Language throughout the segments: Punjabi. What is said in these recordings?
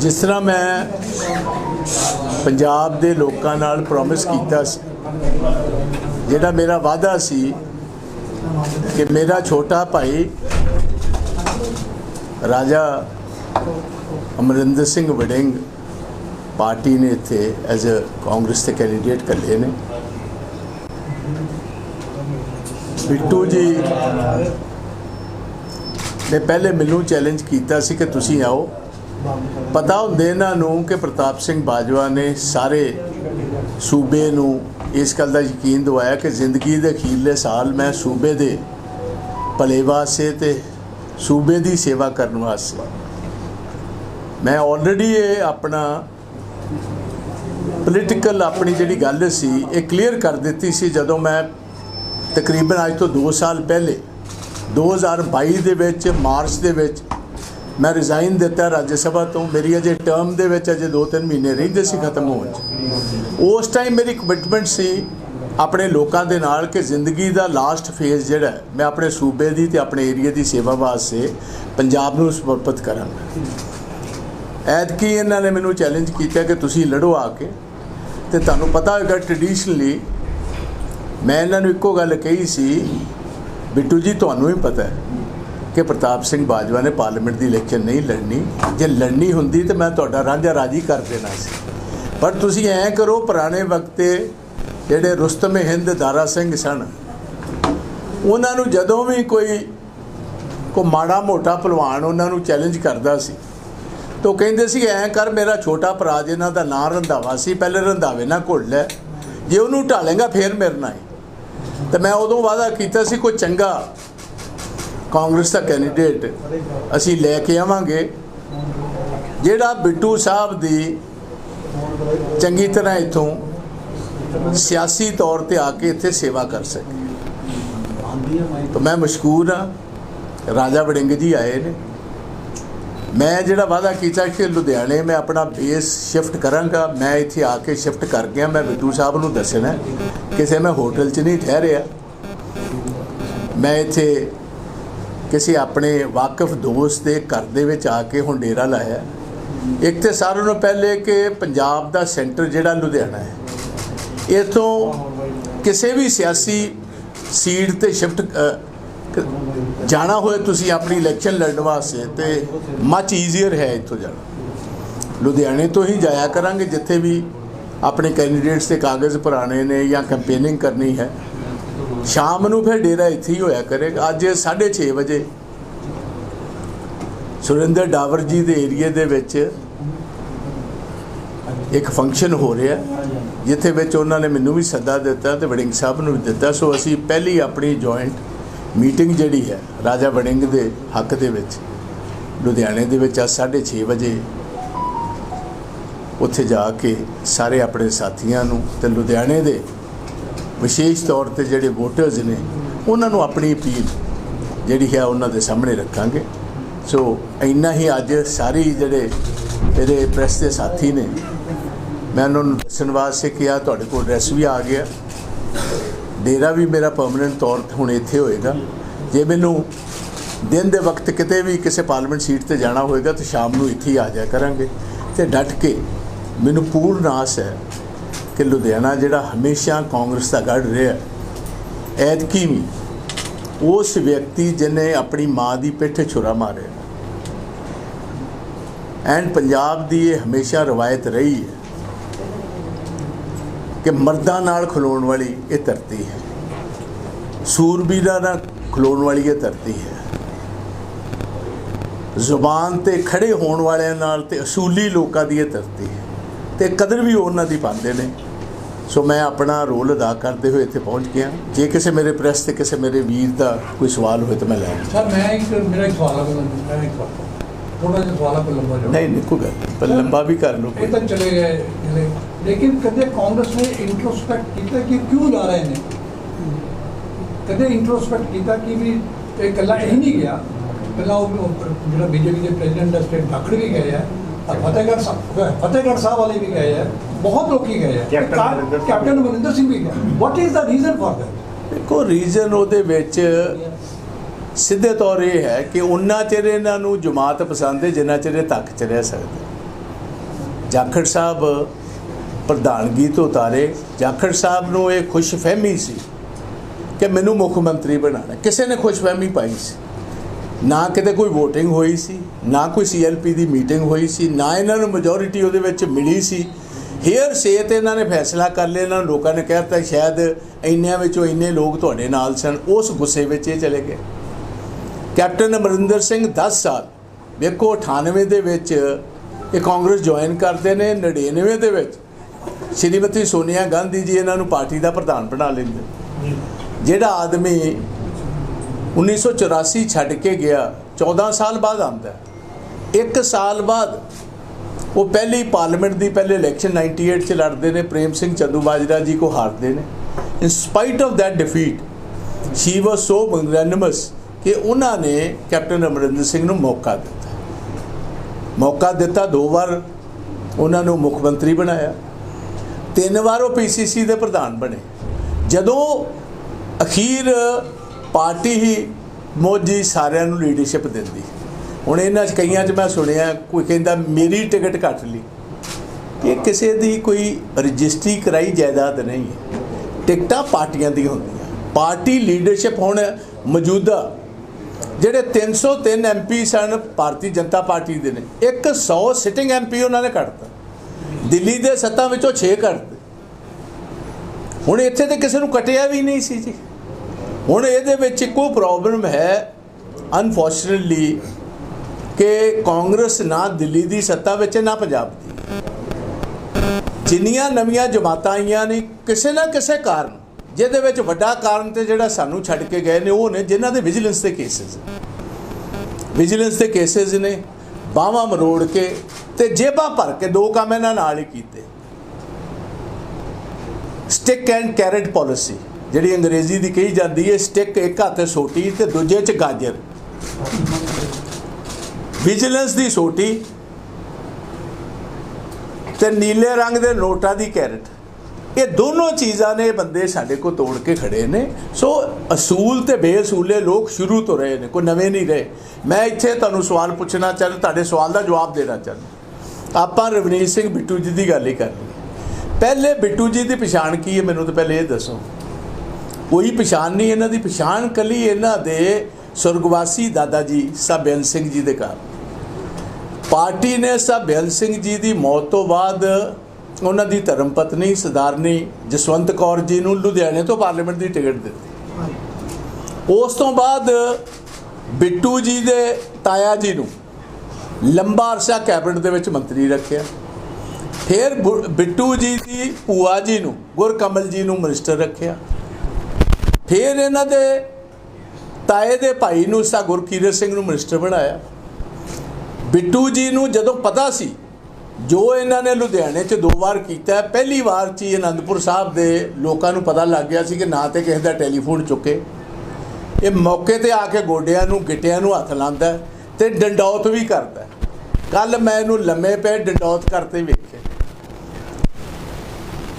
ਜਿਸ ਤਰ੍ਹਾਂ ਮੈਂ ਪੰਜਾਬ ਦੇ ਲੋਕਾਂ ਨਾਲ ਪ੍ਰੋਮਿਸ ਕੀਤਾ ਸੀ, ਜਿਹੜਾ ਮੇਰਾ ਵਾਅਦਾ ਸੀ ਕਿ ਮੇਰਾ ਛੋਟਾ ਭਾਈ ਰਾਜਾ ਅਮਰਿੰਦਰ ਸਿੰਘ ਵੜਿੰਗ ਪਾਰਟੀ ਨੇ ਇੱਥੇ ਐਜ਼ ਅ ਕਾਂਗਰਸ ਦੇ ਕੈਂਡੀਡੇਟ ਕੱਢੇ ਨੇ। ਬਿੱਟੂ ਜੀ ਨੇ ਪਹਿਲੇ ਮੈਨੂੰ ਚੈਲੰਜ ਕੀਤਾ ਸੀ ਕਿ ਤੁਸੀਂ ਆਓ। ਪਤਾ ਹੁੰਦੇ ਇਹਨਾਂ ਨੂੰ ਕਿ ਪ੍ਰਤਾਪ ਸਿੰਘ ਬਾਜਵਾ ਨੇ ਸਾਰੇ ਸੂਬੇ ਨੂੰ ਇਸ ਗੱਲ ਦਾ ਯਕੀਨ ਦਿਵਾਇਆ ਕਿ ਜ਼ਿੰਦਗੀ ਦੇ ਅਖੀਰਲੇ ਸਾਲ ਮੈਂ ਸੂਬੇ ਦੇ ਭਲੇ ਵਾਸਤੇ ਤੇ ਸੂਬੇ ਦੀ ਸੇਵਾ ਕਰਨ ਵਾਸਤੇ। ਮੈਂ ਆਲਰੇਡੀ ਇਹ ਆਪਣਾ ਪੋਲੀਟੀਕਲ ਆਪਣੀ ਜਿਹੜੀ ਗੱਲ ਸੀ, ਇਹ ਕਲੀਅਰ ਕਰ ਦਿੱਤੀ ਸੀ ਜਦੋਂ ਮੈਂ ਤਕਰੀਬਨ ਅੱਜ ਤੋਂ 2 ਸਾਲ ਪਹਿਲੇ 2022 ਦੇ ਵਿੱਚ, ਮਾਰਚ ਦੇ ਵਿੱਚ ਮੈਂ ਰਿਜ਼ਾਈਨ ਦਿੱਤਾ, ਰਾਜ ਸਭਾ ਤੋਂ। ਮੇਰੀ ਅਜੇ ਟਰਮ ਦੇ ਵਿੱਚ ਅਜੇ 2-3 ਮਹੀਨੇ ਰਹਿੰਦੇ ਸੀ, ਖਤਮ ਹੋਣ 'ਚ। ਉਸ ਟਾਈਮ ਮੇਰੀ ਕਮਿਟਮੈਂਟ ਸੀ ਆਪਣੇ ਲੋਕਾਂ ਦੇ ਨਾਲ ਕਿ ਜ਼ਿੰਦਗੀ ਦਾ ਲਾਸਟ ਫੇਜ਼ ਜਿਹੜਾ ਮੈਂ ਆਪਣੇ ਸੂਬੇ ਦੀ ਤੇ ਆਪਣੇ ਏਰੀਆ ਦੀ ਸੇਵਾ ਵਾਸਤੇ ਪੰਜਾਬ ਨੂੰ ਸਮਰਪਿਤ ਕਰਾਂਗਾ। ਐਤਕੀ ਇਹਨਾਂ ਨੇ ਮੈਨੂੰ ਚੈਲੰਜ ਕੀਤਾ ਕਿ ਤੁਸੀਂ ਲੜੋ ਆ ਕੇ। ਤੇ ਤੁਹਾਨੂੰ ਪਤਾ ਹੋਵੇਗਾ ਟ੍ਰੈਡੀਸ਼ਨਲੀ ਮੈਂ ਇਹਨਾਂ ਨੂੰ ਇੱਕੋ ਗੱਲ ਕਹੀ ਸੀ, ਬਿੱਟੂ ਜੀ, ਤੁਹਾਨੂੰ ਹੀ ਪਤਾ ਹੈ ਕਿ ਪ੍ਰਤਾਪ ਸਿੰਘ ਬਾਜਵਾ ਨੇ ਪਾਰਲੀਮੈਂਟ ਦੀ ਇਲੈਕਸ਼ਨ ਨਹੀਂ ਲੜਨੀ। ਜੇ ਲੜਨੀ ਹੁੰਦੀ ਤਾਂ ਮੈਂ ਤੁਹਾਡਾ ਰਾਂਝਾ ਰਾਜੀ ਕਰ ਦੇਣਾ ਸੀ। ਪਰ ਤੁਸੀਂ ਐਂ ਕਰੋ, ਪੁਰਾਣੇ ਵਕਤੇ ਜਿਹੜੇ ਰੁਸਤਮ ਹਿੰਦ ਦਾਰਾ ਸਿੰਘ ਸਨ, ਉਹਨਾਂ ਨੂੰ ਜਦੋਂ ਵੀ ਕੋਈ ਕੋ ਮਾੜਾ ਮੋਟਾ ਪਹਿਲਵਾਨ ਉਹਨਾਂ ਨੂੰ ਚੈਲੰਜ ਕਰਦਾ ਸੀ, ਤਾਂ ਉਹ ਕਹਿੰਦੇ ਸੀ, ਐਂ ਕਰ, ਮੇਰਾ ਛੋਟਾ ਭਰਾ ਜਿਹਨਾਂ ਦਾ ਨਾਂ ਰੰਧਾਵਾ ਸੀ, ਪਹਿਲੇ ਰੰਧਾਵੇ ਨਾਲ ਘੁੱਟ ਲੈ। ਜੇ ਉਹਨੂੰ ਢਾਲੇਗਾ, ਫੇਰ ਮੇਰੇ ਨਾਲ ਹੀ ਤੇ ਮੈਂ ਉਦੋਂ ਵਾਅਦਾ ਕੀਤਾ ਸੀ, ਕੋਈ ਚੰਗਾ ਕਾਂਗਰਸ ਦਾ ਕੈਂਡੀਡੇਟ ਅਸੀਂ ਲੈ ਕੇ ਆਵਾਂਗੇ। ਜਿਹੜਾ ਬਿੱਟੂ ਸਾਹਿਬ ਦੀ ਚੰਗੀ ਤਰ੍ਹਾਂ ਇਥੋਂ ਸਿਆਸੀ ਤੌਰ ਤੇ ਆ ਕੇ ਇੱਥੇ ਸੇਵਾ ਕਰ ਸਕੇ। ਤਾਂ ਮੈਂ ਮਸ਼ਕੂਰ ਹਾਂ। ਰਾਜਾ ਵੜਿੰਗ ਜੀ ਆਏ ਨੇ। ਮੈਂ ਜਿਹੜਾ ਵਾਅਦਾ ਕੀਤਾ ਕਿ ਲੁਧਿਆਣੇ ਮੈਂ ਆਪਣਾ ਬੇਸ ਸ਼ਿਫਟ ਕਰਾਂਗਾ, ਮੈਂ ਇੱਥੇ ਆ ਕੇ ਸ਼ਿਫਟ ਕਰ ਗਿਆ, ਮੈਂ ਬਿੱਟੂ ਸਾਹਿਬ ਨੂੰ ਦੱਸਣਾ ਕਿਸੇ ਮੈਂ ਹੋਟਲ 'ਚ ਨਹੀਂ ਠਹਿਰਿਆ। ਮੈਂ ਇੱਥੇ ਕਿਸੇ ਆਪਣੇ ਵਾਕਫ ਦੋਸਤ ਦੇ ਘਰ ਦੇ ਵਿੱਚ ਆ ਕੇ ਹੁਣ ਡੇਰਾ ਲਾਇਆ। ਇੱਕ ਤੇ ਸਾਰਿਆਂ ਨੂੰ ਪਹਿਲੇ ਕਿ ਪੰਜਾਬ ਦਾ ਸੈਂਟਰ ਜਿਹੜਾ ਲੁਧਿਆਣਾ ਹੈ, ਇਥੋਂ ਕਿਸੇ ਵੀ ਸਿਆਸੀ ਸੀਟ ਤੇ ਸ਼ਿਫਟ ਜਾਣਾ ਹੋਏ ਤੁਸੀਂ ਆਪਣੀ ਇਲੈਕਸ਼ਨ ਲੜਨ ਵਾਸਤੇ ਤੇ ਮੱਚ ਈਜ਼ੀਅਰ ਹੈ ਇੱਥੋਂ ਜਾਣਾ। ਲੁਧਿਆਣੇ ਤੋਂ ਹੀ ਜਾਇਆ ਕਰਾਂਗੇ ਜਿੱਥੇ ਵੀ ਆਪਣੇ ਕੈਂਡੀਡੇਟਸ ਦੇ ਕਾਗਜ਼ ਭਰਾਣੇ ਨੇ ਜਾਂ ਕੈਂਪੇਨਿੰਗ ਕਰਨੀ ਹੈ। ਸ਼ਾਮ ਨੂੰ ਫਿਰ ਡੇਰਾ ਇੱਥੇ ਹੀ ਹੋਇਆ ਕਰੇਗਾ ਅੱਜ 6:30 ਵਜੇ ਸੁਰਿੰਦਰ ਡਾਵਰ ਜੀ ਦੇ ਏਰੀਏ ਦੇ ਵਿੱਚ ਇੱਕ ਫੰਕਸ਼ਨ ਹੋ ਰਿਹਾ, ਜਿੱਥੇ ਵਿੱਚ ਉਹਨਾਂ ਨੇ ਮੈਨੂੰ ਵੀ ਸੱਦਾ ਦਿੱਤਾ ਤੇ ਵੜਿੰਗ ਸਾਹਿਬ ਨੂੰ ਵੀ ਦਿੱਤਾ। ਸੋ ਅਸੀਂ ਪਹਿਲੀ ਆਪਣੀ ਜੁਆਇੰਟ ਮੀਟਿੰਗ ਜਿਹੜੀ ਹੈ, ਰਾਜਾ ਵੜਿੰਗ ਦੇ ਹੱਕ ਦੇ ਵਿੱਚ, ਲੁਧਿਆਣੇ ਦੇ ਵਿੱਚ ਅੱਜ 6:30 ਵਜੇ ਉੱਥੇ ਜਾ ਕੇ ਸਾਰੇ ਆਪਣੇ ਸਾਥੀਆਂ ਨੂੰ ਤੇ ਲੁਧਿਆਣੇ ਦੇ ਵਿਸ਼ੇਸ਼ ਤੌਰ ਤੇ ਜਿਹੜੇ ਵੋਟਰਸ ਨੇ, ਉਹਨਾਂ ਨੂੰ ਆਪਣੀ ਅਪੀਲ ਜਿਹੜੀ ਹੈ ਉਹਨਾਂ ਦੇ ਸਾਹਮਣੇ ਰੱਖਾਂਗੇ। ਸੋ ਇੰਨਾ ਹੀ ਅੱਜ ਸਾਰੀ ਜਿਹੜੇ ਮੇਰੇ ਪ੍ਰੈਸ ਦੇ ਸਾਥੀ ਨੇ, ਮੈਂ ਉਹਨਾਂ ਨੂੰ ਦੱਸਣ ਵਾਸਤੇ ਕਿਹਾ, ਤੁਹਾਡੇ ਕੋਲ ਐਡਰੈਸ ਵੀ ਆ ਗਿਆ। ਡੇਰਾ ਵੀ ਮੇਰਾ ਪਰਮਨੈਂਟ ਤੌਰ ਤੇ ਹੁਣ ਇੱਥੇ ਹੋਏਗਾ। ਜੇ ਮੈਨੂੰ ਦਿਨ ਦੇ ਵਕਤ ਕਿਤੇ ਵੀ ਕਿਸੇ ਪਾਰਲੀਮੈਂਟ ਸੀਟ ਤੇ ਜਾਣਾ ਹੋਏਗਾ, ਤਾਂ ਸ਼ਾਮ ਨੂੰ ਇੱਥੇ ਹੀ ਆ ਜਾਇਆ ਕਰਾਂਗੇ। ਤੇ ਡਟ ਕੇ ਮੈਨੂੰ ਪੂਰਨ ਆਸ ਹੈ ਕਿ ਲੁਧਿਆਣਾ ਜਿਹੜਾ ਹਮੇਸ਼ਾ ਕਾਂਗਰਸ ਦਾ ਗੜ ਰਿਹਾ ਐਤਕੀ ਵੀ ਉਸ ਵਿਅਕਤੀ ਜਿਨੇ ਆਪਣੀ ਮਾਂ ਦੀ ਪਿੱਠ ਛੁਰਾ ਮਾਰਿਆ। ਐਂਡ ਪੰਜਾਬ ਦੀ ਇਹ ਹਮੇਸ਼ਾ ਰਵਾਇਤ ਰਹੀ ਹੈ ਕਿ ਮਰਦਾਂ ਨਾਲ ਖਲੋਣ ਵਾਲੀ ਇਹ ਧਰਤੀ ਹੈ। ਸੂਰਬੀਰਾਂ ਨਾਲ ਖਲੋਣ ਵਾਲੀ ਇਹ ਧਰਤੀ ਹੈ। ਜ਼ੁਬਾਨ ਤੇ ਖੜੇ ਹੋਣ ਵਾਲਿਆਂ ਨਾਲ ਤੇ ਅਸੂਲੀ ਲੋਕਾਂ ਦੀ ਇਹ ਧਰਤੀ ਹੈ। ਤੇ ਕਦਰ ਵੀ ਉਹਨਾਂ ਦੀ ਪਾਉਂਦੇ ਨੇ। ਸੋ ਮੈਂ ਆਪਣਾ ਰੋਲ ਅਦਾ ਕਰਦੇ ਹੋਏ ਇੱਥੇ ਪਹੁੰਚ ਗਿਆ। ਜੇ ਕਿਸੇ ਮੇਰੇ ਪ੍ਰੈਸ ਤੇ ਕਿਸੇ ਮੇਰੇ ਵੀਰ ਦਾ ਕੋਈ ਸਵਾਲ ਹੋਵੇ ਤਾਂ ਮੈਂ ਲੈ। ਸਰ ਮੈਂ ਇੱਕ ਮੇਰਾ ਇੱਕ ਸਵਾਲ ਹੈ ਮੈਂ ਇੱਕ ਸਵਾਲ ਥੋੜਾ ਜਿਹਾ ਸਵਾਲ ਪਰ ਲੰਬਾ ਜਵਾਬ ਨਹੀਂ ਨਹੀਂ ਕੋਈ ਗੱਲ ਪਰ ਲੰਬਾ ਵੀ ਕਰ ਲਓ ਇਹ ਤਾਂ ਚਲੇ ਗਏ ਲੇਕਿਨ ਕਦੇ ਕਾਂਗਰਸ ਨੇ ਇੰਟਰੋਸਪੈਕਟ ਕੀਤਾ ਕਿ ਕਿਉਂ ਜਾ ਰਹੇ ਨੇ? ਕਦੇ ਇੰਟਰੋਸਪੈਕਟ ਕੀਤਾ ਕਿ ਵੀ ਇਹ ਇਕੱਲਾ ਇਹ ਨਹੀਂ ਗਿਆ? ਪਹਿਲਾਂ ਉਹ ਜਿਹੜਾ ਬੀਜੇਪੀ ਦੇ ਪ੍ਰੈਜ਼ੀਡੈਂਟ ਦਾ ਸਟੇਟ ਧਾਕੜ ਵੀ ਗਏ ਆ। ਫਤਿਹਗੜ੍ਹ ਸਾਹਿਬ ਫਤਿਹਗੜ੍ਹ ਸਾਹਿਬ ਵਾਲੇ ਵੀ ਗਏ ਆ ਬਹੁਤ ਲੋਕੀ ਗਏ ਆ। ਕੈਪਟਨ ਮਨਿੰਦਰ ਸਿੰਘ ਵੀ। ਗਿਆ what is the reason for that ਦੇਖੋ ਰੀਜ਼ਨ ਉਹਦੇ ਵਿੱਚ ਸਿੱਧੇ ਤੌਰ ਇਹ ਹੈ ਕਿ ਉਹਨਾਂ ਚਿਰ ਇਹਨਾਂ ਨੂੰ ਜਮਾਤ ਪਸੰਦ ਹੈ ਜਿੰਨਾ ਚਿਰ ਤੱਕ ਚ ਰਹਿ ਸਕਦੇ। ਜਾਖੜ ਸਾਹਿਬ ਪ੍ਰਧਾਨਗੀ ਤੋਂ ਉਤਾਰੇ। ਜਾਖੜ ਸਾਹਿਬ ਨੂੰ ਇਹ ਖੁਸ਼ਫਹਿਮੀ ਸੀ ਕਿ ਮੈਨੂੰ ਮੁੱਖ ਮੰਤਰੀ ਬਣਾਣਾ ਕਿਸੇ ਨੇ ਖੁਸ਼ਫਹਿਮੀ ਪਾਈ ਸੀ। ਨਾ ਕਿਤੇ ਕੋਈ VOTING ਹੋਈ ਸੀ। ਨਾ ਕੋਈ ਸੀਐਲਪੀ ਦੀ ਮੀਟਿੰਗ ਹੋਈ ਸੀ, ਨਾ ਇਹਨਾਂ ਨੂੰ ਮੈਜੋਰਿਟੀ ਉਹਦੇ ਵਿੱਚ ਮਿਲੀ ਸੀ। ਹੇਅਰ ਸੇ ਤੇ ਇਹਨਾਂ ਨੇ ਫੈਸਲਾ ਕਰ ਲਿਆ, ਇਹਨਾਂ ਨੂੰ ਲੋਕਾਂ ਨੇ ਕਹਿਤਾ ਸ਼ਾਇਦ ਇੰਨਿਆਂ ਵਿੱਚੋਂ ਇੰਨੇ ਲੋਕ ਤੁਹਾਡੇ ਨਾਲ ਸਨ, ਉਸ ਗੁੱਸੇ ਵਿੱਚ ਇਹ ਚਲੇ ਗਏ। ਕੈਪਟਨ ਅਮਰਿੰਦਰ ਸਿੰਘ 10 ਸਾਲ, ਵੇਖੋ 98 ਦੇ ਵਿੱਚ ਇਹ ਕਾਂਗਰਸ ਜੁਆਇਨ ਕਰਦੇ ਨੇ 99 ਦੇ ਵਿੱਚ। ਸ਼੍ਰੀਮਤੀ ਸੋਨੀਆ ਗਾਂਧੀ ਜੀ ਇਹਨਾਂ ਨੂੰ ਪਾਰਟੀ ਦਾ ਪ੍ਰਧਾਨ ਬਣਾ ਲੈਂਦੇ। ਜਿਹੜਾ ਆਦਮੀ 1984 ਛੱਡ ਕੇ ਗਿਆ 14 ਸਾਲ ਬਾਅਦ ਆਉਂਦਾ। ਹੈ। ਇੱਕ ਸਾਲ ਬਾਅਦ ਉਹ ਪਹਿਲੀ ਪਾਰਲੀਮੈਂਟ ਦੀ ਪਹਿਲੇ ਇਲੈਕਸ਼ਨ 98 ਚ ਲੜਦੇ ਨੇ, ਪ੍ਰੇਮ ਸਿੰਘ ਚੰਦੂ ਮਾਜਰਾ ਜੀ ਕੋ ਹਾਰਦੇ ਨੇ। In spite of that defeat she was so magnanimous ਕਿ ਉਹਨਾਂ ਨੇ ਕੈਪਟਨ ਅਮਰਿੰਦਰ ਸਿੰਘ ਨੂੰ ਮੌਕਾ ਦਿੱਤਾ। ਮੌਕਾ ਦਿੱਤਾ, ਦੋ ਵਾਰ ਉਹਨਾਂ ਨੂੰ ਮੁੱਖ ਮੰਤਰੀ ਬਣਾਇਆ। ਤਿੰਨ ਵਾਰ ਉਹ ਪੀਸੀਸੀ ਦੇ ਪ੍ਰਧਾਨ ਬਣੇ। ਜਦੋਂ ਅਖੀਰ ਪਾਰਟੀ ਹੀ ਮੋਦੀ ਸਾਰਿਆਂ ਨੂੰ ਲੀਡਰਸ਼ਿਪ ਦਿੰਦੀ। ਹੁਣ ਇਹਨਾਂ 'ਚ ਕਈਆਂ 'ਚ ਮੈਂ ਸੁਣਿਆ, ਕੋਈ ਕਹਿੰਦਾ ਮੇਰੀ ਟਿਕਟ ਕੱਟ ਲਈ। ਇਹ ਕਿਸੇ ਦੀ ਕੋਈ ਰਜਿਸਟਰੀ ਕਰਾਈ ਜਾਇਦਾਦ ਨਹੀਂ ਹੈ। ਟਿਕਟਾਂ ਪਾਰਟੀਆਂ ਦੀਆਂ ਹੁੰਦੀਆਂ। ਪਾਰਟੀ ਲੀਡਰਸ਼ਿਪ ਹੁਣ ਮੌਜੂਦਾ। ਜਿਹੜੇ 303 ਐਮਪੀ ਸਨ, ਭਾਰਤੀ ਜਨਤਾ ਪਾਰਟੀ ਦੇ ਨੇ। ਇੱਕ 100 ਸਿਟਿੰਗ ਐਮਪੀ ਉਹਨਾਂ ਨੇ ਕੱਢਤਾ। ਦਿੱਲੀ ਦੇ ਸੱਤਾ ਵਿੱਚੋਂ 6 ਕੱਢਤੇ। ਹੁਣ ਇੱਥੇ ਤੇ ਕਿਸੇ ਨੂੰ ਕਟਿਆ ਵੀ ਨਹੀਂ ਸੀ ਜੀ। ਹੁਣ ਇਹਦੇ ਵਿੱਚ ਇੱਕੋ ਪ੍ਰੋਬਲਮ ਹੈ ਅਨਫੋਰਚੂਨਟਲੀ ਕਿ ਕਾਂਗਰਸ ਨਾ ਦਿੱਲੀ ਦੀ ਸੱਤਾ ਵਿੱਚ ਨਾ ਪੰਜਾਬ ਦੀ। ਜਿੰਨੀਆਂ ਨਵੀਆਂ ਜਮਾਤਾਂ ਆਈਆਂ ਨੇ, ਕਿਸੇ ਨਾ ਕਿਸੇ ਕਾਰਨ, ਜਿਹਦੇ ਵਿੱਚ ਵੱਡਾ ਕਾਰਨ ਤੇ ਜਿਹੜਾ ਸਾਨੂੰ ਛੱਡ ਕੇ ਗਏ ਨੇ, ਉਹ ਨੇ ਜਿਨ੍ਹਾਂ ਦੇ ਵਿਜੀਲੈਂਸ ਦੇ ਕੇਸਿਸ ਵਿਜੀਲੈਂਸ ਦੇ ਕੇਸਿਸ ਨੇ ਬਾਹਾਂ ਮਰੋੜ ਕੇ ਤੇ ਜੇਬਾਂ ਭਰ ਕੇ ਦੋ ਕੰਮ ਇਹਨਾਂ ਨਾਲ ਹੀ ਕੀਤੇ। ਸਟਿਕ ਐਂਡ ਕੈਰਟ ਪਾਲਿਸੀ ਜਿਹੜੀ ਅੰਗਰੇਜ਼ੀ ਦੀ ਕਹੀ ਜਾਂਦੀ ਹੈ ਸਟਿਕ ਇੱਕ ਹੱਥ ਸੋਟੀ ਤੇ ਦੂਜੇ 'ਚ ਗਾਜਰ। ਵਿਜੀਲੈਂਸ ਦੀ ਸੋਟੀ ਤੇ ਨੀਲੇ ਰੰਗ ਦੇ ਨੋਟਾਂ ਦੀ ਕੈਰਟ। ਇਹ ਦੋਨੋਂ ਚੀਜ਼ਾਂ ਨੇ ਬੰਦੇ ਸਾਡੇ ਕੋ ਤੋੜ ਕੇ ਖੜੇ ਨੇ। ਸੋ ਅਸੂਲ ਤੇ ਬੇਅਸੂਲੇ ਲੋਕ ਸ਼ੁਰੂ ਤੋਂ ਰਹੇ ਨੇ, ਕੋਈ ਨਵੇਂ ਨਹੀਂ ਰਹੇ। ਮੈਂ ਇੱਥੇ ਤੁਹਾਨੂੰ ਸਵਾਲ ਪੁੱਛਣਾ ਚਾਹੁੰਦਾ, ਤੁਹਾਡੇ ਸਵਾਲ ਦਾ ਜਵਾਬ ਦੇਣਾ ਚਾਹੁੰਦਾ। ਆਪਾਂ ਰਵਨੀਤ ਸਿੰਘ ਬਿੱਟੂ ਜੀ ਦੀ ਗੱਲ ਹੀ ਕਰਨੀ ਪਹਿਲੇ ਬਿੱਟੂ ਜੀ ਦੀ ਪਛਾਣ ਕੀ ਹੈ? ਮੈਨੂੰ ਤਾਂ ਪਹਿਲੇ ਇਹ ਦੱਸੋ। ਕੋਈ ਪਛਾਣ ਨਹੀਂ, ਇਹਨਾਂ ਦੀ ਪਛਾਣ ਕੱਲੀ ਇਹਨਾਂ ਦੇ ਸੁਰਗਵਾਸੀ ਦਾਦਾ ਜੀ ਸਾਬੇਲ ਸਿੰਘ ਜੀ ਦੇ ਘਰ। ਪਾਰਟੀ ਨੇ ਸਾਬੇਲ ਸਿੰਘ ਜੀ ਦੀ ਮੌਤ ਤੋਂ ਬਾਅਦ ਉਹਨਾਂ ਦੀ ਧਰਮ ਪਤਨੀ ਸਰਦਾਰਨੀ ਜਸਵੰਤ ਕੌਰ ਜੀ ਨੂੰ ਲੁਧਿਆਣੇ ਤੋਂ ਪਾਰਲੀਮੈਂਟ ਦੀ ਟਿਕਟ ਦਿੱਤੀ। ਉਸ ਤੋਂ ਬਾਅਦ ਬਿੱਟੂ ਜੀ ਦੇ ਤਾਇਆ ਜੀ ਨੂੰ ਲੰਬਾ ਅਰਸਾ ਕੈਬਨਿਟ ਦੇ ਵਿੱਚ ਮੰਤਰੀ ਰੱਖਿਆ। ਫਿਰ ਬੁ- ਬਿੱਟੂ ਜੀ ਦੀ ਭੂਆ ਜੀ ਨੂੰ, ਗੁਰਕਮਲ ਜੀ ਨੂੰ ਮਿਨਿਸਟਰ ਰੱਖਿਆ। ਫਿਰ ਇਹਨਾਂ ਦੇ ਤਾਏ ਦੇ ਭਾਈ ਨੂੰ ਸਾ ਗੁਰਕੀਰਤ ਸਿੰਘ ਨੂੰ ਮਿਨਿਸਟਰ ਬਣਾਇਆ। ਬਿੱਟੂ ਜੀ ਨੂੰ ਜਦੋਂ ਪਤਾ ਸੀ, ਜੋ ਇਹਨਾਂ ਨੇ ਲੁਧਿਆਣੇ 'ਚ ਦੋ ਵਾਰ ਕੀਤਾ, ਪਹਿਲੀ ਵਾਰ 'ਚ ਹੀ ਅਨੰਦਪੁਰ ਸਾਹਿਬ ਦੇ ਲੋਕਾਂ ਨੂੰ ਪਤਾ ਲੱਗ ਗਿਆ ਸੀ ਕਿ ਨਾ ਤੇ ਕਿਸੇ ਦਾ ਟੈਲੀਫੋਨ ਚੁੱਕੇ। ਇਹ ਮੌਕੇ ਤੇ ਆ ਕੇ ਗੋਡਿਆਂ ਨੂੰ, ਗਿੱਟਿਆਂ ਨੂੰ ਹੱਥ ਲਾਉਂਦਾ ਹੈ ਤੇ ਡੰਡੌਤ ਵੀ ਕਰਦਾ ਕੱਲ ਮੈਂ ਇਹਨੂੰ ਲੰਮੇ ਪਏ ਡੰਡੌਤ ਕਰਤੇ ਵੇਖੇ।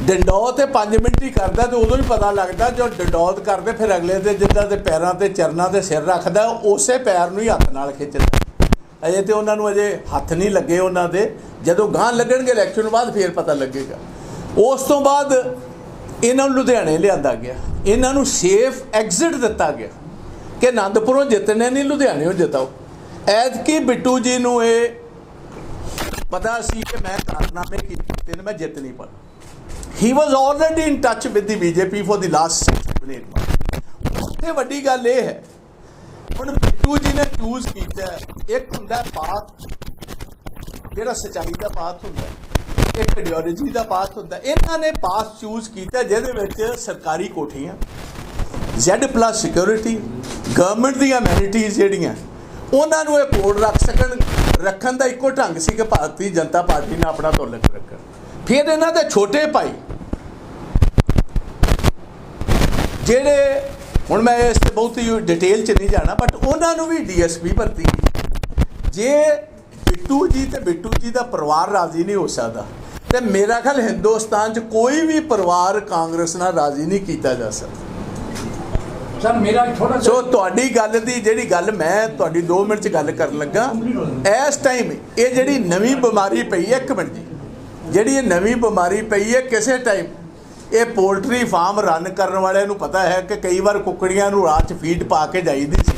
ਡੰਡੌਤ ਤੇ 5 ਮਿੰਟ ਹੀ ਕਰਦਾ ਤੇ ਉਦੋਂ ਹੀ ਪਤਾ ਲੱਗਦਾ ਜੋ ਡੰਡੌਤ ਕਰਦੇ, ਫਿਰ ਅਗਲੇ ਦੇ ਜਿੱਦਾਂ ਦੇ ਪੈਰਾਂ ਤੇ ਚਰਨਾਂ ਤੇ ਸਿਰ ਰੱਖਦਾ, ਉਸੇ ਪੈਰ ਨੂੰ ਹੀ ਹੱਥ ਨਾਲ ਖਿੱਚਦਾ। ਅਜੇ ਤੇ ਉਹਨਾਂ ਨੂੰ ਅਜੇ ਹੱਥ ਨਹੀਂ ਲੱਗੇ ਉਹਨਾਂ ਦੇ। ਜਦੋਂ ਗਾਂ ਲੱਗਣਗੇ ਇਲੈਕਸ਼ਨ ਬਾਅਦ ਫੇਰ ਪਤਾ ਲੱਗੇਗਾ। ਉਸ ਤੋਂ ਬਾਅਦ ਇਹਨਾਂ ਨੂੰ ਲੁਧਿਆਣੇ ਲਿਆਂਦਾ ਗਿਆ। ਇਹਨਾਂ ਨੂੰ ਸੇਫ ਐਗਜ਼ਿਟ ਦਿੱਤਾ ਗਿਆ। ਕਿ ਆਨੰਦਪੁਰੋਂ ਜਿੱਤਨੇ ਨਹੀਂ, ਲੁਧਿਆਣੇੋਂ ਜਿਤਾਓ। ਐਤਕੀ ਬਿੱਟੂ ਜੀ ਨੂੰ ਇਹ ਪਤਾ ਸੀ ਕਿ ਮੈਂ ਕਾਰਨਾਮੇ ਕੀਤੇ ਨੇ ਮੈਂ ਜਿੱਤ ਨਹੀਂ ਪਾਣਾ he was already in touch with the BJP for the last 6 month ਉੱਥੇ ਵੱਡੀ ਗੱਲ ਇਹ ਹੈ। ਹੁਣ ਬਿੱਟੂ ਜੀ ਨੇ ਚੂਜ਼ ਕੀਤਾ ਇੱਕ ਹੁੰਦਾ ਪਾਥ ਜਿਹੜਾ ਸਚਾਈ ਦਾ ਪਾਥ ਹੁੰਦਾ ਇੱਕ ਆਈਡੀਓਲੋਜੀ ਦਾ ਪਾਥ ਹੁੰਦਾ ਇਹਨਾਂ ਨੇ ਪਾਥ ਚੂਜ਼ ਕੀਤਾ ਜਿਹਦੇ ਵਿੱਚ ਸਰਕਾਰੀ ਕੋਠੀਆਂ, Z+ ਸਿਕਿਉਰਿਟੀ ਗਵਰਨਮੈਂਟ ਦੀਆਂ ਐਮੈਨਿਟੀਜ਼ ਜਿਹੜੀਆਂ, ਉਹਨਾਂ ਨੂੰ ਇਹ ਕੋਡ ਰੱਖ ਸਕਣ, ਰੱਖਣ ਦਾ ਇੱਕੋ ਢੰਗ ਸੀ ਕਿ ਭਾਰਤੀ ਜਨਤਾ ਪਾਰਟੀ ਨੇ ਆਪਣਾ ਤੋਲਕ ਰੱਖਣ। ਫਿਰ ਇਹਨਾਂ ਦੇ ਛੋਟੇ ਭਾਈ, ਜਿਹੜੇ ਹੁਣ ਮੈਂ ਇਸ ਤੇ ਬਹੁਤ ਡਿਟੇਲ ਚ ਨਹੀਂ ਜਾਣਾ ਬਟ ਉਹਨਾਂ ਨੂੰ ਵੀ ਡੀਐਸਪੀ ਭਰਤੀ। ਜੇ ਬਿੱਟੂ ਜੀ ਤੇ ਬਿੱਟੂ ਜੀ ਦਾ ਪਰਿਵਾਰ ਰਾਜ਼ੀ ਨਹੀਂ ਹੋ ਸਕਦਾ ਤੇ ਮੇਰਾ ਖਿਆਲ ਹਿੰਦੁਸਤਾਨ 'ਚ ਕੋਈ ਵੀ ਪਰਿਵਾਰ ਕਾਂਗਰਸ ਨਾਲ ਰਾਜ਼ੀ ਨਹੀਂ ਕੀਤਾ ਜਾ ਸਕਦਾ ਸਰ ਮੇਰਾ ਛੋਟਾ ਸੋ ਤੁਹਾਡੀ ਗੱਲ ਦੀ ਜਿਹੜੀ ਗੱਲ ਮੈਂ ਤੁਹਾਡੀ 2 ਮਿੰਟ ਚ ਗੱਲ ਕਰਨ ਲੱਗਾ ਇਸ ਟਾਈਮ ਇਹ ਜਿਹੜੀ ਨਵੀਂ ਬਿਮਾਰੀ ਪਈ ਹੈ ਇੱਕ ਮਿੰਟ ਜੀ ਜਿਹੜੀ ਇਹ ਨਵੀਂ ਬਿਮਾਰੀ ਪਈ ਹੈ ਕਿਸੇ ਟਾਈਮ ਇਹ ਪੋਲਟਰੀ ਫਾਰਮ ਰਨ ਕਰਨ ਵਾਲਿਆਂ ਨੂੰ ਪਤਾ ਹੈ ਕਿ ਕਈ ਵਾਰ ਕੁੱਕੜੀਆਂ ਨੂੰ ਰਾਤ 'ਚ ਫੀਡ ਪਾ ਕੇ ਜਾਈਦੀ ਸੀ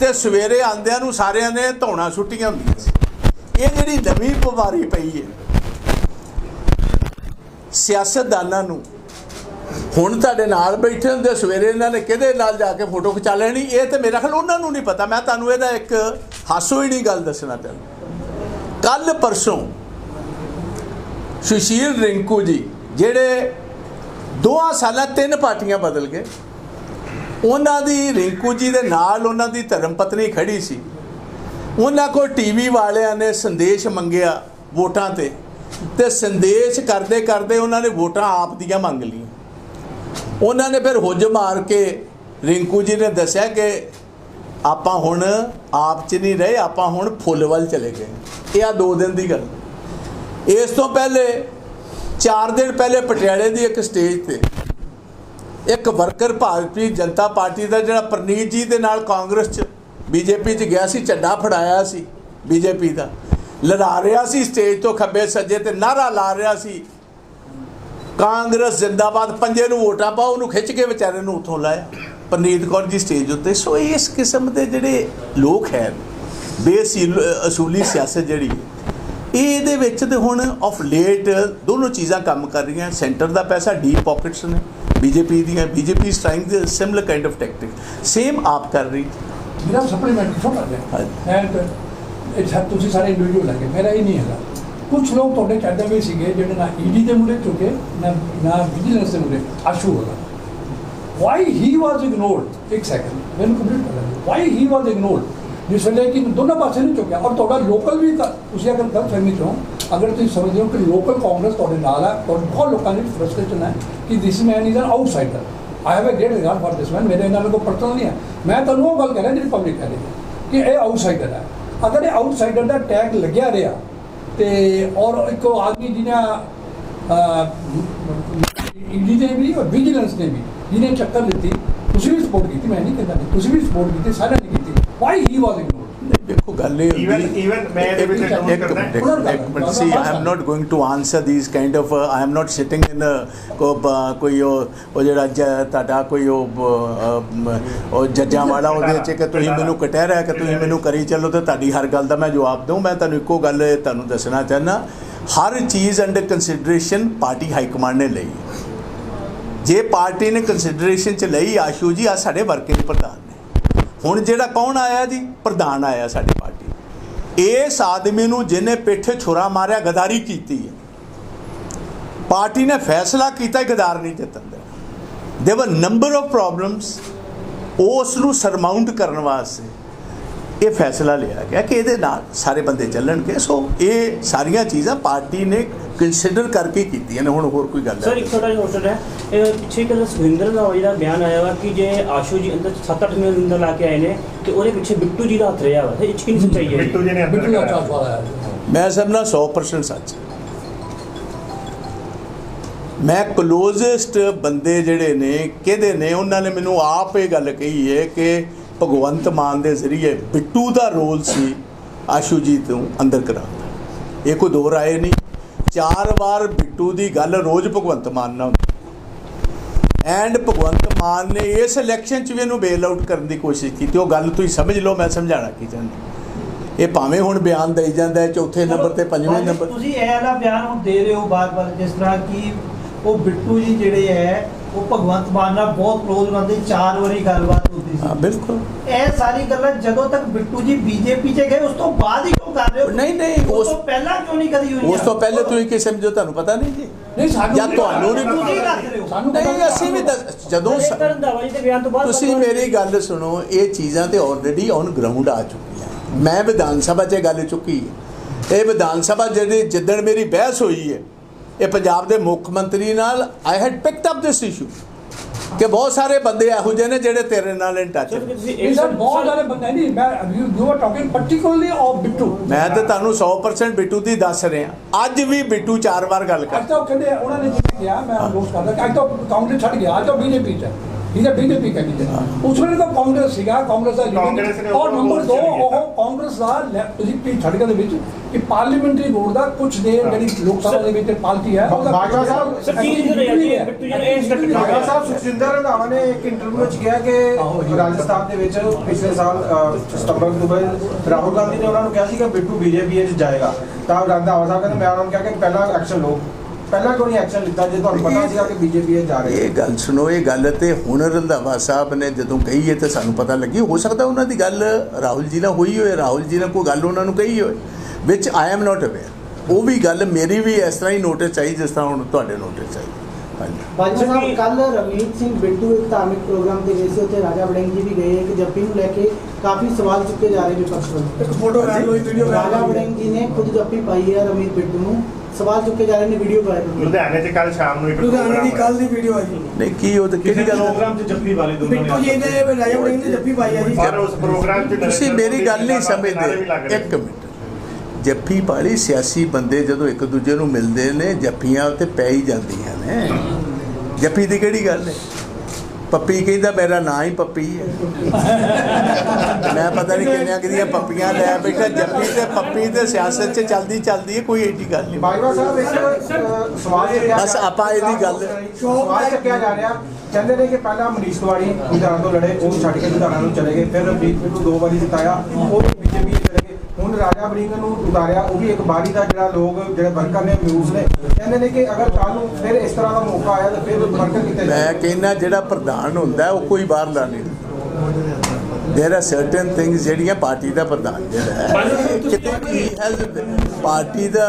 ਤੇ ਸਵੇਰੇ ਆਂਦਿਆਂ ਨੂੰ ਸਾਰਿਆਂ ਨੇ ਧੌਣਾ ਸੁੱਟੀਆਂ ਹੁੰਦੀਆਂ ਸੀ। ਇਹ ਜਿਹੜੀ ਨਵੀਂ ਬਿਮਾਰੀ ਪਈ ਹੈ, ਸਿਆਸਤਦਾਨਾਂ ਨੂੰ, ਹੁਣ ਤੁਹਾਡੇ ਨਾਲ ਬੈਠੇ ਹੁੰਦੇ ਸਵੇਰੇ ਇਹਨਾਂ ਨੇ ਕਿਹਦੇ ਨਾਲ ਜਾ ਕੇ ਫੋਟੋ ਖਿਚਾ ਲੈਣੀ, ਇਹ ਤੇ ਮੇਰਾ ਖਿਆਲ ਉਹਨਾਂ ਨੂੰ ਨਹੀਂ ਪਤਾ। ਮੈਂ ਤੁਹਾਨੂੰ ਇਹਦਾ ਇੱਕ ਹਾਸੋ ਹੀ ਨਹੀਂ ਗੱਲ ਦੱਸਣਾ ਚਾਹੁੰਦਾ। ਕੱਲ ਪਰਸੋਂ ਸੁਸ਼ੀਲ ਰਿੰਕੂ ਜੀ, ਜਿਹੜੇ ਦੋਆਂ ਸਾਲਾਂ ਤਿੰਨ ਪਾਰਟੀਆਂ ਬਦਲ ਗਏ। ਉਹਨਾਂ ਦੀ ਰਿੰਕੂ ਜੀ ਦੇ ਨਾਲ ਉਹਨਾਂ ਦੀ ਧਰਮ ਪਤਨੀ ਖੜੀ ਸੀ। ਉਹਨਾਂ ਕੋਲ ਟੀਵੀ ਵਾਲਿਆਂ ਨੇ ਸੰਦੇਸ਼ ਮੰਗਿਆ ਵੋਟਾਂ ਤੇ। ਤੇ ਸੰਦੇਸ਼ ਕਰਦੇ ਕਰਦੇ ਉਹਨਾਂ ਨੇ ਵੋਟਾਂ ਆਪ ਦੀਆਂ ਮੰਗ ਲਈਆਂ। ਉਹਨਾਂ ਨੇ ਫਿਰ ਹੁੱਜ ਮਾਰ ਕੇ ਰਿੰਕੂ ਜੀ ਨੇ ਦੱਸਿਆ ਕਿ ਆਪਾਂ ਹੁਣ ਆਪ ਚ ਨਹੀਂ ਰਹੇ, ਆਪਾਂ ਹੁਣ ਫੁੱਲ ਵੱਲ ਚਲੇ ਗਏ। ਇਹ ਆ ਦੋ ਦਿਨ ਦੀ ਗੱਲ। ਇਸ ਤੋਂ ਪਹਿਲੇ 4 ਦਿਨ ਪਹਿਲੇ ਪਟਿਆਲੇ ਦੀ ਇੱਕ ਸਟੇਜ ਤੇ ਇੱਕ ਵਰਕਰ ਭਾਰਤੀ ਜਨਤਾ ਪਾਰਟੀ ਦਾ ਜਿਹੜਾ ਪ੍ਰਨੀਤ ਜੀ ਦੇ ਨਾਲ ਕਾਂਗਰਸ ਚ ਬੀਜੇਪੀ ਚ ਗਿਆ ਸੀ ਝੰਡਾ ਫੜਾਇਆ ਸੀ ਬੀਜੇਪੀ ਦਾ। ਲੜਾ ਰਿਹਾ ਸੀ ਸਟੇਜ ਤੋਂ ਖੱਬੇ ਸੱਜੇ ਤੇ ਨਾਰਾ ਲਾ ਰਿਹਾ ਸੀ। ਕਾਂਗਰਸ ਜ਼ਿੰਦਾਬਾਦ ਪੰਜੇ ਨੂੰ ਵੋਟਾਂ ਪਾਓ ਉਹਨੂੰ ਖਿੱਚ ਕੇ ਵਿਚਾਰੇ ਨੂੰ ਉੱਥੋਂ ਲਾਇਆ। ਪਰਨੀਤ ਕੌਰ ਜੀ ਸਟੇਜ ਉੱਤੇ। ਸੋ ਇਸ ਕਿਸਮ ਦੇ ਜਿਹੜੇ ਲੋਕ ਹੈ ਬੇਸੀਲ ਅਸੂਲੀ ਸਿਆਸਤ ਜਿਹੜੀ ਹੈ, ਇਹਦੇ ਵਿੱਚ ਤੇ ਹੁਣ ਆਫ ਲੇਟ ਦੋਨੋਂ ਚੀਜ਼ਾਂ ਕੰਮ ਕਰ ਰਹੀਆਂ। ਸੈਂਟਰ ਦਾ ਪੈਸਾ ਡੀਪ ਪਾਕਟਸ ਨੇ। ਬੀਜੇਪੀ ਦੀਆਂ BJP is trying the similar kind of tactic same AAP ਕਰ ਰਹੀ। ਮੇਰਾ ਸਪਲੀਮੈਂਟ ਛੋਟਾ ਜਿਹਾ ਐਂਡ ਇਟਸ ਹੈ ਤੁਸੀਂ ਸਾਰੇ ਇੰਡੀਵਿਜੂਅਲ ਲੱਗੇ ਮੇਰਾ ਇਹ ਨਹੀਂ ਹੈਗਾ। ਕੁਝ ਲੋਕ ਤੁਹਾਡੇ ਕਹਿੰਦੇ ਵੀ ਸੀਗੇ ਜਿਹੜੇ ਨਾ ਈਡੀ ਦੇ ਮੁਰੇ ਚੁੱਕੇ ਨਾ ਨਾ ਵਿਜੀਲੈਂਸ ਦੇ ਮੁਰੇ ਆਸ਼ੂ ਹੋਗਾ। ਵਾਈ ਹੀ ਵਾਸ ਇਗਨੋਰਡ ਇੱਕ ਸੈਕਿੰਡ ਮੈਨੂੰ ਕੰਪਲੀਟ ਕਰ ਵਾਈ ਹੀ ਵਾਸ ਇਗਨੋਰਡ ਜਿਸ ਵੇਲੇ ਕਿ ਦੋਨੋਂ ਪਾਸੇ ਨਹੀਂ ਚੁੱਕਿਆ। ਔਰ ਤੁਹਾਡਾ ਲੋਕਲ ਵੀ ਤੁਸੀਂ ਅਗਰ ਗਲਤ ਫਹਿਮੀ ਚੋਂ ਅਗਰ ਤੁਸੀਂ ਸਮਝਦੇ ਹੋ ਕਿ ਲੋਕਲ ਕਾਂਗਰਸ ਤੁਹਾਡੇ ਨਾਲ ਹੈ ਔਰ ਬਹੁਤ ਲੋਕਾਂ ਦੀ ਫਰਸਟ੍ਰੇਸ਼ਨ ਹੈ ਕਿ this man is an outsider I have a great regard for this man ਮੇਰੇ ਨਾਲ ਕੋਈ ਪਰਸਨਲ ਨਹੀਂ ਹੈ। ਮੈਂ ਤੁਹਾਨੂੰ ਉਹ ਗੱਲ ਕਹਿ ਰਿਹਾ ਜਿਹੜੀ ਪਬਲਿਕ ਕਹਿ ਰਹੀ ਹੈ ਕਿ ਇਹ ਆਊਟਸਾਈਡਰ ਹੈ। ਅਗਰ ਇਹ ਆਊਟਸਾਈਡਰ ਦਾ ਟੈਗ ਲੱਗਿਆ ਰਿਹਾ ਤੇ ਔਰ ਇੱਕ ਉਹ ਆਦਮੀ ਜਿਹਨੇ ਈਡੀ ਨੇ ਵੀ ਔਰ ਵਿਜੀਲੈਂਸ ਨੇ ਵੀ ਜਿਹਨੇ ਚੱਕਰ ਦਿੱਤੀ ਤੁਸੀਂ ਵੀ ਸਪੋਰਟ ਕੀਤੀ ਮੈਂ ਨਹੀਂ ਕਹਿੰਦਾ ਨਹੀਂ, ਤੁਸੀਂ ਵੀ ਸਪੋਰਟ ਕੀਤੀ ਸਾਰਿਆਂ ਨੇ ਵਾਈ ਹੀ ਵਾਸ ਇਗਨੋਰਡ ਦੇਖੋ ਗੱਲ ਇਹ ਹੁੰਦੀ- even ਮੈਂ ਇਹਦੇ ਵਿੱਚ ਇੱਕ ਕਰਦਾ। ਇੱਕ minute see I am not going to answer these kind of I am not sitting in ਕੋਈ ਉਹ ਜਿਹੜਾ ਤੁਹਾਡਾ ਕੋਈ ਉਹ ਜੱਜਾਂ ਵਾਲਾ ਉਹਦੇ ਚ ਕਿ ਤੁਸੀਂ ਮੈਨੂੰ ਕਟਹਿਰਾ ਕਿ ਤੁਸੀਂ ਮੈਨੂੰ ਕਰੀ ਚੱਲੋ ਤੇ ਤੁਹਾਡੀ ਹਰ ਗੱਲ ਦਾ ਮੈਂ ਜਵਾਬ ਦਊਂ ਮੈਂ ਤੁਹਾਨੂੰ ਇੱਕੋ ਗੱਲ ਤੁਹਾਨੂੰ ਦੱਸਣਾ ਚਾਹੁੰਦਾ ਹਰ ਚੀਜ਼ under consideration party high command ਨੇ ਲਈ। ਜੇ ਪਾਰਟੀ ਨੇ ਕੰਸੀਡਰੇਸ਼ਨ ਚ ਲਈ ਆਸ਼ੂ ਜੀ ਆ ਸਾਡੇ ਵਰਕਿੰਗ ਪ੍ਰਧਾਨ ਹੁਣ ਜਿਹੜਾ ਕੌਣ ਆਇਆ ਜੀ? ਪ੍ਰਧਾਨ ਆਇਆ ਸਾਡੀ ਪਾਰਟੀ। ਇਸ ਆਦਮੀ ਨੂੰ ਜਿਹਨੇ ਪਿੱਠੇ ਛੁਰਾ ਮਾਰਿਆ, ਗਦਾਰੀ ਕੀਤੀ ਹੈ। ਪਾਰਟੀ ਨੇ ਫੈਸਲਾ ਕੀਤਾ, ਗਦਾਰ ਨਹੀਂ ਜਿੱਤਣ ਦੇ ਵਰ ਨੰਬਰ ਆਫ ਪ੍ਰੋਬਲਮਸ ਉਸ ਨੂੰ ਸਰਮਾਉਂਟ ਕਰਨ ਵਾਸਤੇ ਇਹ ਫੈਸਲਾ ਲਿਆ ਗਿਆ ਕਿ ਇਹਦੇ ਨਾਲ ਸਾਰੇ ਬੰਦੇ ਚੱਲਣਗੇ। ਸੋ ਇਹ ਸਾਰੀਆਂ ਚੀਜ਼ਾਂ ਪਾਰਟੀ ਨੇ ਕੰਸੀਡਰ ਕਰਕੇ ਕੀਤੀਆਂ ਨੇ। ਹੁਣ ਹੋਰ ਕੋਈ ਗੱਲ ਸਰ ਹੈ ਇੱਕ ਛੋਟਾ ਜਿਹਾ ਹੋਰ ਹੈ ਇਹ ਪਿੱਛੇ ਕੱਲ ਸੁਖਿੰਦਰ ਦਾ ਜਿਹੜਾ ਬਿਆਨ ਆਇਆ ਵਾ ਕਿ ਜੇ ਆਸ਼ੂ ਜੀ ਅੰਦਰ 7-8 ਮਹੀਨੇ ਅੰਦਰ ਲਾ ਕੇ ਆਏ ਨੇ ਤੇ ਉਹਦੇ ਪਿੱਛੇ ਬਿੱਟੂ ਜੀ ਦਾ ਹੱਥ ਰਿਹਾ ਵਾ। ਇਹ ਚੀਜ਼ ਸੱਚਾਈ ਹੈ ਬਿੱਟੂ ਜੀ ਨੇ ਅੱਛਾ ਕਰਾਇਆ। ਸਵਾਲ ਆਇਆ। ਮੈਂ ਸਮਝਣਾ 100% ਸੱਚ। ਮੈਂ ਕਲੋਜ਼ੈਸਟ ਬੰਦੇ ਜਿਹੜੇ ਨੇ ਕਿਹਦੇ ਨੇ? ਉਹਨਾਂ ਨੇ ਮੈਨੂੰ ਆਪ ਇਹ ਗੱਲ ਕਹੀ ਹੈ ਕਿ ਭਗਵੰਤ ਮਾਨ ਦੇ ਜ਼ਰੀਏ ਬਿੱਟੂ ਦਾ ਰੋਲ ਸੀ ਆਸ਼ੂ ਜੀ ਤੋਂ ਅੰਦਰ ਕਰਾਉਣ ਦਾ। ਇਹ ਕੋਈ ਦੋ ਰਾਏ ਨਹੀਂ। ਚਾਰ ਵਾਰ ਬਿੱਟੂ ਦੀ ਗੱਲ ਰੋਜ਼ ਭਗਵੰਤ ਮਾਨ ਨਾਲ ਐਂਡ ਭਗਵੰਤ ਮਾਨ ਨੇ ਇਸ ਇਲੈਕਸ਼ਨ 'ਚ ਵੀ ਇਹਨੂੰ ਬੇਲ ਆਊਟ ਕਰਨ ਦੀ ਕੋਸ਼ਿਸ਼ ਕੀਤੀ। ਉਹ ਗੱਲ ਤੁਸੀਂ ਸਮਝ ਲਓ ਮੈਂ ਸਮਝਾਣਾ ਕੀ ਚਾਹੁੰਦਾ। ਇਹ ਭਾਵੇਂ ਹੁਣ ਬਿਆਨ ਦੇਈ ਜਾਂਦਾ ਹੈ ਚੌਥੇ ਨੰਬਰ ਤੇ ਪੰਜਵੇਂ ਨੰਬਰ ਤੁਸੀਂ ਇਹ ਵਾਲਾ ਬਿਆਨ ਹੁਣ ਦੇ ਰਹੇ ਹੋ ਬਾਰ-ਬਾਰ ਜਿਸ ਤਰ੍ਹਾਂ ਕਿ ਉਹ ਬਿੱਟੂ ਜੀ ਜਿਹੜੇ ਹੈ ਉਹ ਭਗਵੰਤ ਮਾਨ ਨਾਲ ਬਹੁਤ ਕਲੋਜ਼ ਬੰਦੇ ਚਾਰ ਵਾਰੀ ਗੱਲਬਾਤ ਹੁੰਦੀ ਹਾਂ ਸੀ ਬਿਲਕੁਲ। ਇਹ ਸਾਰੀ ਗੱਲਾਂ ਜਦੋਂ ਤੱਕ ਬਿੱਟੂ ਜੀ ਬੀਜੇਪੀ 'ਚ ਗਏ ਉਸ ਤੋਂ ਬਾਅਦ ਹੀ ਕਿਉਂ ਕਰ ਰਹੇ ਹੋ? ਨਹੀਂ, ਨਹੀਂ, ਉਸ ਤੋਂ ਪਹਿਲਾਂ ਕਿਉਂ ਨਹੀਂ ਕਦੀ ਹੋਈ ਉਸ ਤੋਂ ਪਹਿਲੇ ਤੁਸੀਂ ਕੀ ਸਮਝੋ ਤੁਹਾਨੂੰ ਪਤਾ ਨਹੀਂ ਜੀ। ਨਹੀਂ ਸਾਨੂੰ ਜਾਂ ਤੁਹਾਨੂੰ ਨਹੀਂ ਤੁਸੀਂ ਰਹੇ ਹੋ। ਸਾਨੂੰ ਨਹੀਂ ਅਸੀਂ ਵੀ ਜਦੋਂ ਤੁਸੀਂ ਮੇਰੀ ਗੱਲ ਸੁਣੋ ਇਹ ਚੀਜ਼ਾਂ ਤੇ ਆਲਰੇਡੀ ਔਨ ਗਰਾਊਂਡ ਆ ਚੁੱਕੀਆਂ। ਮੈਂ ਵਿਧਾਨ ਸਭਾ 'ਚ ਇਹ ਗੱਲ ਚੁੱਕੀ ਹੈ। ਇਹ ਵਿਧਾਨ ਸਭਾ ਜਿਹੜੀ ਜਿੱਦਣ ਮੇਰੀ ਬਹਿਸ ਹੋਈ ਹੈ ਇਹ ਪੰਜਾਬ ਦੇ ਮੁੱਖ ਮੰਤਰੀ ਨਾਲ I had picked up this issue ਕਿ ਬਹੁਤ ਸਾਰੇ ਬੰਦੇ ਇਹੋ ਜਿਹੇ ਨੇ ਜਿਹੜੇ ਤੇਰੇ ਨਾਲ ਇਨ ਟੱਚ ਸਰ ਤੁਸੀਂ ਇਹ ਇੱਕ ਸਰ ਬਹੁਤ ਸਾਰੇ ਬੰਦੇ ਨਹੀਂ ਮੈਂ you are talking particularly of Bittu. ਮੈਂ ਤੇ ਤੁਹਾਨੂੰ 100% ਬਿੱਟੂ ਦੀ ਦੱਸ ਰਿਹਾ। ਅੱਜ ਵੀ ਬਿੱਟੂ ਚਾਰ ਵਾਰ ਗੱਲ ਕਰ ਅੱਜ ਤਾਂ ਕਹਿੰਦੇ ਉਹਨਾਂ ਨੇ ਜਿਵੇਂ ਕਿਹਾ ਮੈਂ ਅਨੋਸ ਕਰਦਾ ਕਿ ਅੱਜ ਤਾਂ ਕਾਂਗਰਸ ਛੱਡ ਗਿਆ ਅੱਜ ਤਾਂ ਬੀਜੇਪੀ ਚ ਹੈ। ਹੀ ਬੀਜੇਪੀ ਕੈਂਡੀਡੇਟ ਉਸ ਵੇਲੇ ਤਾਂ ਕਾਂਗਰਸ ਸੀਗਾ ਕਾਂਗਰਸ ਦਾ leader। ਔਰ ਨੰਬਰ 2 ਚਲੇ ਗਿਆ। ਉਹ ਕਾਂਗਰਸ ਦਾ ਤੁਸੀਂ ਕੀ ਛੱਡ ਕੇ ਦੇ ਵਿੱਚ ਕਿ ਪਾਰਲੀਮੈਂਟਰੀ ਬੋਰਡ ਦਾ ਕੁਝ ਦੇ ਜਿਹੜੀ ਲੋਕ ਸਭਾ ਦੇ ਵਿੱਚ ਪਾਰਟੀ ਹੈ ਉਹਦਾ ਬਾਜਵਾ ਸਾਹਿਬ, ਡਾਕਟਰ ਸਾਹਿਬ ਸੁਖਜਿੰਦਰ ਰੰਧਾਵਾ ਨੇ ਇੱਕ ਇੰਟਰਵਿਊ ਵਿੱਚ ਕਿਹਾ ਕਿ ਰਾਜਸਥਾਨ ਦੇ ਵਿੱਚ ਪਿਛਲੇ ਸਾਲ ਸਤੰਬਰ ਅਕਤੂਬਰ ਰਾਹੁਲ ਗਾਂਧੀ ਨੇ ਉਹਨਾਂ ਨੂੰ ਕਿਹਾ ਸੀ ਕਿ ਬਿੱਟੂ ਬੀਜੇਪੀ ਵਿੱਚ ਜਾਏਗਾ ਤਾਂ ਰੰਧਾਵਾ ਸਾਹਿਬ ਕਹਿੰਦੇ ਮੈਂ ਉਹਨਾਂ ਨੂੰ ਕਿਹਾ ਕਿ ਪਹਿਲਾਂ ਐਕਸ਼ਨ ਲਓ ਪਹਿਲਾਂ ਨਹੀਂ ਐਕਸ਼ਨ ਲਿੱਤਾ? ਜੇ ਤੁਹਾਨੂੰ ਪਤਾ ਸੀਗਾ ਕਿ ਬੀਜੇਪੀ ਵਿੱਚ ਜਾ ਰਹੇ ਇਹ ਗੱਲ ਸੁਣੋ ਇਹ ਗੱਲ ਤੇ ਹੁਣ ਰੰਧਾਵਾ ਸਾਹਿਬ ਨੇ ਜਦੋਂ ਕਹੀ ਹੈ ਤੇ ਸਾਨੂੰ ਪਤਾ ਲੱਗੀ ਹੋ ਸਕਦਾ ਉਹਨਾਂ ਦੀ ਗੱਲ ਰਾਹੁਲ ਜੀ ਨਾਲ ਹੋਈ ਹੋਏ ਰਾਹੁਲ ਜੀ ਨੇ ਕੋਈ ਗੱਲ ਉਹਨਾਂ ਨੂੰ ਕਹੀ ਹੋਏ ਵਿੱਚ ਆਈ ਐਮ ਨਾਟ ਅਵੇਅਰ ਉਹ ਵੀ ਗੱਲ ਮੇਰੀ ਵੀ ਇਸ ਤਰ੍ਹਾਂ ਹੀ ਨੋਟਿਸ ਚਾਹੀ ਜਿਸ ਤਰ੍ਹਾਂ ਹੁਣ ਤੁਹਾਡੇ ਨੋਟਿਸ ਚਾਹੀ। ਸਾਹਿਬ ਕੱਲ ਰਵਨੀਤ ਸਿੰਘ ਬਿੱਟੂ ਇੱਕ ਧਾਰਮਿਕ ਪ੍ਰੋਗਰਾਮ ਤੇ ਗਏ ਸੀ ਉੱਥੇ ਰਾਜਾ ਵੜਿੰਗ ਜੀ ਵੀ ਗਏ ਕਿ ਜੱਪੀ ਨੂੰ ਲੈ ਕੇ ਕਾਫੀ ਸਵਾਲ ਚੁੱਕੇ ਜਾ ਰਹੇ ਵਿਪਕਸ਼ ਵੱਲੋਂ ਇੱਕ ਫੋਟੋ ਵਾਇਰਲ ਹੋਈ ਵੀਡੀਓ ਰਾਜਾ ਵੜਿੰਗ ਜੀ ਨੇ ਖੁਦ ਜੱਪੀ ਪਾਈ ਹੈ ਰਵਨੀਤ ਬਿੱਟੂ ਨੂੰ। ਸਵਾਲ ਚੁੱਕੇ ਜਾ ਰਹੇ ਨੇ ਵੀਡੀਓ ਵਾਇਰਲ ਲੁਧਿਆਣੇ 'ਚ ਕੱਲ ਸ਼ਾਮ ਨੂੰ ਇੱਕ ਲੁਧਿਆਣੇ ਦੀ ਪ੍ਰੋਗਰਾਮ ਕੱਲ ਦੀ ਵੀਡੀਓ ਹੈ ਜੀ। ਨਹੀਂ ਕੀ ਉਹ ਤੇ ਕਿਹੜੀ ਗੱਲ? ਚ ਜੱਫੀ ਵਾਲੇ ਬਿੱਟੂ ਜੀ ਨੇ ਰਾਜਾ ਵੜਿੰਗ ਨੇ ਜੱਫੀ ਪਾਈ ਹੈ ਜੀ। ਪਰ ਉਸ ਪ੍ਰੋਗਰਾਮ 'ਚ ਤੁਸੀਂ ਮੇਰੀ ਗੱਲ ਨਹੀਂ ਸਮਝਦੇ। ਇੱਕ ਮਿੰਟ। ਜੱਫੀ ਪਾਲੀ ਸਿਆਸੀ ਬੰਦੇ ਜਦੋਂ ਇੱਕ ਦੂਜੇ ਨੂੰ ਮਿਲਦੇ ਨੇ ਜੱਫੀਆਂ ਉੱਤੇ ਪੈ ਹੀ ਜਾਂਦੀਆਂ ਨੇ। ਜੱਫੀ ਦੀ ਕਿਹੜੀ ਗੱਲ ਹੈ? ਪੱਪੀ ਕਹਿੰਦਾ ਮੇਰਾ ਨਾਂ ਹੀ ਪੱਪੀ ਹੈ। ਮੈਂ ਪਤਾ ਨਹੀਂ ਕਿੰਨੀਆਂ ਕਿੰਨੀਆਂ ਪੱਪੀਆਂ ਲੈ ਬੈਠਾ ਜੱਫੀ ਤੇ ਪੱਪੀ ਤੇ ਸਿਆਸਤ 'ਚ ਚੱਲਦੀ ਚੱਲਦੀ ਹੈ ਕੋਈ ਏਡੀ ਗੱਲ ਨਹੀਂ। ਬਾਜਵਾ ਸਾਹਿਬ ਇੱਕ ਸਵਾਲ ਚੱਕਿਆ ਬਸ ਆਪਾਂ ਇਹਦੀ ਗੱਲ- ਸਵਾਲ ਚੱਕਿਆ ਜਾ ਰਿਹਾ। ਕਹਿੰਦੇ ਨੇ ਕਿ ਪਹਿਲਾਂ ਮਨੀਸ਼ ਤਿਵਾੜੀ ਲੁਧਿਆਣਾ ਤੋਂ ਲੜੇ ਉਹ ਛੱਡ ਕੇ ਲੁਧਿਆਣਾ ਨੂੰ ਚਲੇ ਗਏ ਫਿਰ ਰਵਨੀਤ ਨੂੰ ਦੋ ਵਾਰੀ ਜਿਤਾਇਆ। ਉਹ ਬੀਜੇਪੀ ਹੁਣ ਰਾਜਾ ਬੜਿੰਗ ਨੂੰ ਉਤਾਰਿਆ ਉਹ ਵੀ ਇੱਕ ਬਾਰੀ ਦਾ ਜਿਹੜਾ ਲੋਕ ਜਿਹੜੇ ਵਰਕਰ ਨੇ ਮਿਊਜ਼ ਨੇ। ਕਹਿੰਦੇ ਨੇ ਕਿ ਅਗਰ ਕੱਲ ਨੂੰ ਫਿਰ ਇਸ ਤਰ੍ਹਾਂ ਦਾ ਮੌਕਾ ਆਇਆ ਤਾਂ ਫਿਰ ਵਰਕਰ ਕਿਤੇ ਮੈਂ ਕਹਿੰਦਾ ਜਿਹੜਾ ਪ੍ਰਧਾਨ ਹੁੰਦਾ ਉਹ ਕੋਈ ਬਾਹਰ ਲਾ ਨਹੀਂ ਦੇਰ ਆਰ ਸਰਟਨ ਥਿੰਗਸ ਜਿਹੜੀਆਂ ਪਾਰਟੀ ਦਾ ਪ੍ਰਧਾਨ ਜਿਹੜਾ ਹੈ ਕਿਤੇ ਹੀ ਹੈਜ਼ ਪਾਰਟੀ ਦਾ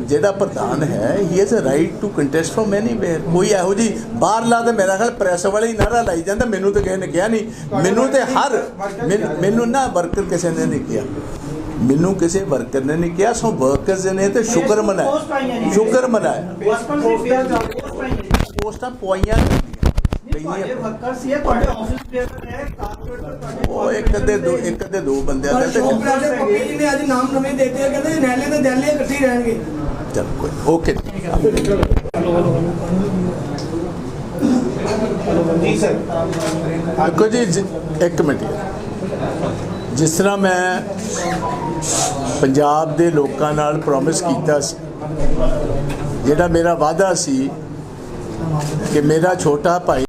ਜਿਹੜਾ ਪ੍ਰਧਾਨ ਹੈ he has a right to contest from anywhere ਕੋਈ ਇਹੋ ਜੀ ਬਾਹਰ ਲਾ ਤੇ ਮੇਰਾ ਖਿਆਲ ਪ੍ਰੈਸ ਵਾਲੇ ਹੀ ਨਾਰਾ ਲਾਈ ਜਾਂਦਾ ਮੈਨੂੰ ਤਾਂ ਕਿਸੇ ਨੇ ਕਿਹਾ ਨਹੀਂ। ਮੈਨੂੰ ਤੇ ਹਰ ਮੈਨੂੰ ਨਾ ਵਰਕਰ ਕਿਸੇ ਨੇ ਨਹੀਂ ਕਿਹਾ। ਮੈਨੂੰ ਕਿਸੇ ਵਰਕਰ ਨੇ ਨਹੀਂ ਕਿਹਾ ਸੋ ਵਰਕਰਸ ਨੇ ਤੇ ਸ਼ੁਕਰ ਮਨਾਇਆ। ਸ਼ੁਕਰ ਮਨਾਇਆ। ਪੋਸਟ ਪਵਾਈਆਂ ਨਹੀਂ ਨਹੀਂ, ਤੁਹਾਡੇ ਵਰਕਰ ਸੀ ਇਹ ਤੁਹਾਡੇ ਆਫਿਸ ਬੇਅਰ ਹੈ ਕਾਰਪੋਰੇਟ ਤੁਹਾਡੇ ਉਹ ਇੱਕ ਦੇ ਦੋ ਇੱਕ ਦੇ ਦੋ ਬੰਦਿਆਂ ਦਾ ਤੇ ਜੀ ਨੇ ਅੱਜ ਨਾਮ ਨਵੇਂ ਦਿੱਤੇ ਆ ਕਹਿੰਦੇ ਨੈਲੇ ਤੇ ਦੈਲੇ ਇਕੱਠੇ ਹੀ ਰਹਿਣਗੇ। ਚਲ ਕੋਈ ਓਕੇ ਜੀ ਸਰ ਦੇਖੋ ਜੀ ਜ- ਇੱਕ ਮਿੰਟ। ਜਿਸ ਤਰ੍ਹਾਂ ਮੈਂ ਪੰਜਾਬ ਦੇ ਲੋਕਾਂ ਨਾਲ ਪ੍ਰੋਮਿਸ ਕੀਤਾ ਸੀ, ਜਿਹੜਾ ਮੇਰਾ ਵਾਅਦਾ ਸੀ ਕਿ ਮੇਰਾ ਛੋਟਾ ਭਾਈ